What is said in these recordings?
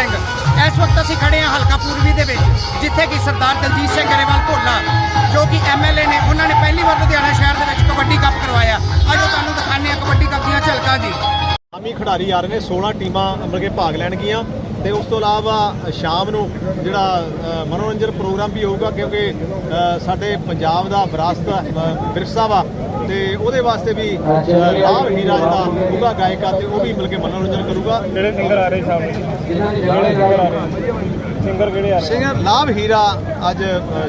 ਸਿੰਘ। ਇਸ ਵਕਤ ਅਸੀਂ ਖੜੇ ਹਾਂ ਹਲਕਾ ਪੂਰਬੀ ਦੇ ਵਿੱਚ, ਜਿੱਥੇ ਕਿ ਸਰਦਾਰ ਦਲਜੀਤ ਸਿੰਘ ਗਰੇਵਾਲ ਭੋਲਾ, ਜੋ ਕਿ ਐਮਐਲਏ ਨੇ, ਉਹਨਾਂ ਨੇ ਪਹਿਲੀ ਵਾਰ ਲੁਧਿਆਣਾ ਸ਼ਹਿਰ ਦੇ ਵਿੱਚ ਕਬੱਡੀ ਕੱਪ ਕਰਵਾਇਆ। ਆਜੋ ਤੁਹਾਨੂੰ ਦਿਖਾਉਂਦੇ ਹਾਂ ਕਬੱਡੀ ਕੱਪ ਦੀਆਂ ਝਲਕਾਂ ਜੀ ਆਮੀ ਖਿਡਾਰੀ ਆ ਰਹੇ ਨੇ 16 ਟੀਮਾਂ ਮਤਲਬ ਕਿ ਭਾਗ ਲੈਣਗੀਆਂ। ਤੇ ਉਸ ਤੋਂ ਇਲਾਵਾ ਸ਼ਾਮ ਨੂੰ ਜਿਹੜਾ ਮਨੋਰੰਜਨ ਪ੍ਰੋਗਰਾਮ ਵੀ ਹੋਊਗਾ ਕਿਉਂਕਿ ਸਾਡੇ ਪੰਜਾਬ ਦਾ ਵਿਰਾਸਤ ਵਿਰਸਾ ਵਾ ਤੇ ਉਹਦੇ ਵਾਸਤੇ ਵੀ ਅ, ਲਾਭ ਹੀਰਾ ਜਿਹੜਾ ਉਹਦਾ ਗਾਇਕ ਆ ਤੇ ਉਹ ਵੀ ਮਿਲ ਕੇ ਮਨੋਰੰਜਨ ਕਰੂਗਾ। ਕਿਹੜੇ ਸਿੰਗਰ ਆ ਰਹੇ ਸ਼ਾਮ ਨੂੰ ਸਿੰਗਰ ਕਿਹੜੇ ਆ ਰਹੇ? ਸਿੰਗਰ ਲਾਭ ਹੀਰਾ ਅੱਜ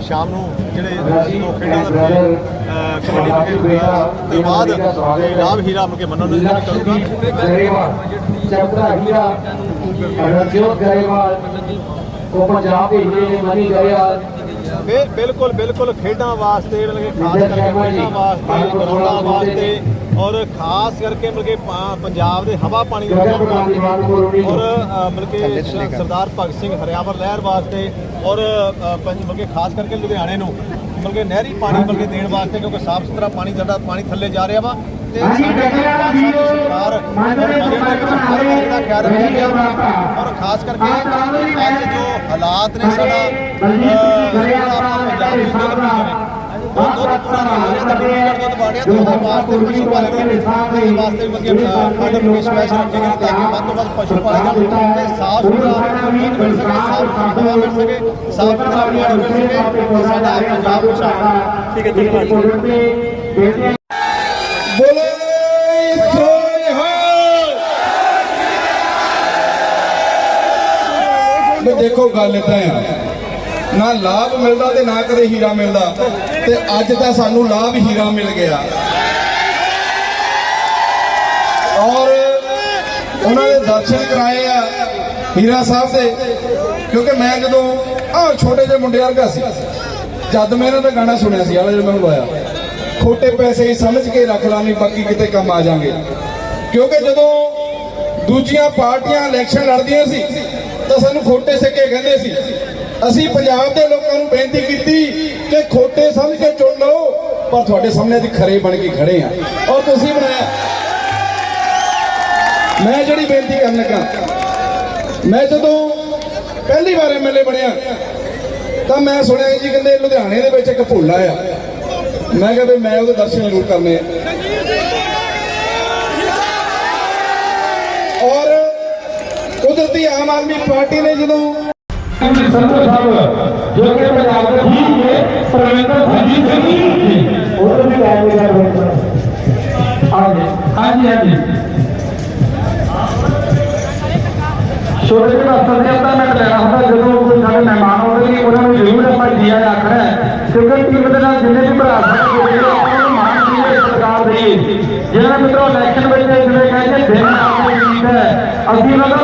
ਸ਼ਾਮ ਨੂੰ ਜਿਹੜੇ ਦੋ ਖੇਡਾਂ ਦਾ ਕਬੱਡੀ ਦੇ ਬਾਅਦ ਲਾਭ ਹੀਰਾ ਮਿਲ ਕੇ ਮਨੋਰੰਜਨ ਕਰੂਗਾ। ਚੰਦਰਾ ਹੀਰਾ ਰਜੋਤ ਗਰੇਵਾਲ ਉਹ ਪੰਜਾਬ ਦੇ ਹੀਰੇ ਨੇ ਮਨੀ ਗਰੇਵਾਲ। ਬਿਲਕੁਲ ਬਿਲਕੁਲ ਖੇਡਾਂ ਵਾਸਤੇ ਮਤਲਬ ਖਾਸ ਕਰਕੇ ਖੇਡਾਂ ਵਾਸਤੇ ਗਰਾਊਂਡਾਂ ਵਾਸਤੇ ਔਰ ਖਾਸ ਕਰਕੇ ਮਤਲਬ ਕਿ ਪੰਜਾਬ ਦੇ ਹਵਾ ਪਾਣੀ ਔਰ ਮਤਲਬ ਕਿ ਸਰਦਾਰ ਭਗਤ ਸਿੰਘ ਹਰਿਆਵਰ ਲਹਿਰ ਵਾਸਤੇ ਔਰ ਮਤਲਬ ਕਿ ਖਾਸ ਕਰਕੇ ਲੁਧਿਆਣੇ ਨੂੰ ਮਤਲਬ ਕਿ ਨਹਿਰੀ ਪਾਣੀ ਮਤਲਬ ਕਿ ਦੇਣ ਵਾਸਤੇ ਕਿਉਂਕਿ ਸਾਫ਼ ਸੁਥਰਾ ਪਾਣੀ ਸਾਡਾ ਪਾਣੀ ਥੱਲੇ ਜਾ ਰਿਹਾ ਵਾ। ਸਾਡੇ ਪੰਜਾਬ ਦੀ ਔਰ ਮਦਦ ਦੇ ਖਿਆਲ ਰੱਖਿਆ ਔਰ ਖਾਸ ਕਰਕੇ ਅੱਜ ਜੋ ਹਾਲਾਤ ਨੇ ਸਾਡਾ ਅ, ਜਿਹੜਾ ਆਪਾਂ ਪੰਜਾਬ ਦੇ ਪੀਂਦੇ ਨੇ ਦੁੱਧ ਪੂਰਾ ਨਹੀਂ ਹੋ ਰਿਹਾ ਤਾਂ ਡੁਪਲੀਕੇਟ ਦੁੱਧ ਰਿਹਾ ਤੇ ਉਹਦੇ ਵਾਸਤੇ ਪਸ਼ੂ ਪਾਲਕ ਦੇ ਵਾਸਤੇ ਵੀ ਮਤਲਬ ਫੰਡ ਮਤਲਬ ਸਪੈਸ਼ਲ ਰੱਖੇ ਗਏ ਨੇ ਤਾਂ ਕਿ ਵੱਧ ਤੋਂ ਵੱਧ ਪਸ਼ੂ ਪਾਲੇ ਜਾਣ ਤੇ ਸਾਫ਼ ਸੁਥਰਾ ਦੁੱਧ ਮਿਲ ਸਕੇ ਸਾਫ਼ ਹਵਾ ਮਿਲ ਸਕੇ ਸਾਫ਼ ਸੁਥਰਾ ਪਾਣੀ ਮਿਲ ਸਕੇ ਸਾਡਾ ਪੰਜਾਬ ਖੁਸ਼ਹਾਲ ਠੀਕ ਹੈ ਧੰਨਵਾਦ ਸੋਹਣੇ ਦੇਖੋ ਗੱਲ ਇਦਾਂ ਆ। ਨਾ ਲਾਭ ਮਿਲਦਾ ਤੇ ਨਾ ਕਦੇ ਹੀਰਾ ਮਿਲਦਾ। ਤੇ ਅੱਜ ਤਾਂ ਸਾਨੂੰ ਲਾਭ ਹੀਰਾ ਮਿਲ ਗਿਆ। ਔਰ ਉਹਨਾਂ ਦੇ ਦਰਸ਼ਨ ਕਰਾਏ ਆ ਹੀਰਾ ਸਾਹਿਬ ਦੇ, ਕਿਉਂਕਿ ਮੈਂ ਜਦੋਂ, ਆਹ ਛੋਟੇ ਜਿਹੇ ਮੁੰਡੇ ਵਰਗਾ ਸੀ। ਜਦ ਮੈਂ ਇਹਨਾਂ ਦਾ ਗਾਣਾ ਸੁਣਿਆ ਸੀ ਆਲਾ ਜਿਹੜਾ ਮੈਨੂੰ ਲਾਇਆ ਖੋਟੇ ਪੈਸੇ ਹੀ ਸਮਝ ਕੇ ਰੱਖ ਲਾ ਬਾਕੀ ਕਿਤੇ ਕੰਮ ਆ ਜਾਣਗੇ। ਕਿਉਂਕਿ ਜਦੋਂ ਦੂਜੀਆਂ ਪਾਰਟੀਆਂ ਇਲੈਕਸ਼ਨ ਲੜਦੀਆਂ ਸੀ ਤਾਂ ਸਾਨੂੰ ਖੋਟੇ ਸਿੱਕੇ ਕਹਿੰਦੇ ਸੀ। ਅਸੀਂ ਪੰਜਾਬ ਦੇ ਲੋਕਾਂ ਨੂੰ ਬੇਨਤੀ ਕੀਤੀ ਕਿ ਖੋਟੇ ਸਮਝ ਕੇ ਚੁਣ ਲਓ, ਪਰ ਤੁਹਾਡੇ ਸਾਹਮਣੇ ਅਸੀਂ ਖਰੇ ਬਣ ਕੇ ਖੜੇ ਆ ਔਰ ਤੁਸੀਂ ਬਣਾਇਆ। ਮੈਂ ਜਿਹੜੀ ਬੇਨਤੀ ਕਰਨ ਲੱਗਾ, ਮੈਂ ਜਦੋਂ ਪਹਿਲੀ ਵਾਰ ਐਮਐਲਏ ਬਣਿਆ, ਤਾਂ ਮੈਂ ਸੁਣਿਆ ਜੀ ਕਹਿੰਦੇ ਲੁਧਿਆਣੇ ਦੇ ਵਿੱਚ ਇੱਕ ਭੋਲਾ ਆ ਮੈਂ ਕਿਹਾ ਵੀ ਮੈਂ ਉਹਦੇ ਦਰਸ਼ਨ ਜ਼ਰੂਰ ਕਰਨੇ ਆ ਔਰ ਕੁਦਰਤੀ ਆਮ ਆਦਮੀ ਪਾਰਟੀ ਨੇ ਜਦੋਂ ਸੰਧੂ ਸਾਹਿਬ, ਜੋ ਕਿ ਪੰਜਾਬ ਦੇ ਠੀਕ ਨੇ ਪਰਮੇਂਦਰ ਸੰਜੀਤ ਸਿੰਘ ਜੀ। ਉਹ ਵੀ ਆਏ ਨੇ ਹਾਂਜੀ ਹਾਂਜੀ ਹਾਂਜੀ। ਛੋਟੇ ਜਿਹੇ ਅਫਸਰ ਨੇ ਅੱਧਾ ਮਿੰਟ ਲੈਣਾ ਹੁੰਦਾ, ਜਦੋਂ ਕੋਈ ਸਾਡੇ ਮਹਿਮਾਨ ਆਉਂਦੇ ਨੇ, ਉਹਨਾਂ ਨੂੰ ਜ਼ਰੂਰ ਆਪਾਂ ਜੀ ਆਇਆਂ ਆਖਣਾ ਹੈ। ਕਿਉਂਕਿ ਟੀਮ ਦੇ ਨਾਲ ਜਿੰਨੇ ਵੀ ਭਰਾ ਸਾਡੇ ਜਿਹੜੇ ਆਪਾਂ ਨੂੰ ਮਾਣ ਦਈਏ ਸਰਕਾਰ ਦੇਈਏ ਜਿਹੜਾ ਮਿੱਤਰੋ ਇਲੈਕਸ਼ਨ ਵਿੱਚ ਜਿਹੜੇ ਕਹਿੰਦੇ, ਦਿਨ ਆਪਣੇ ਜੀਤ ਹੈ। ਅਸੀਂ ਉਹਨਾਂ ਦਾ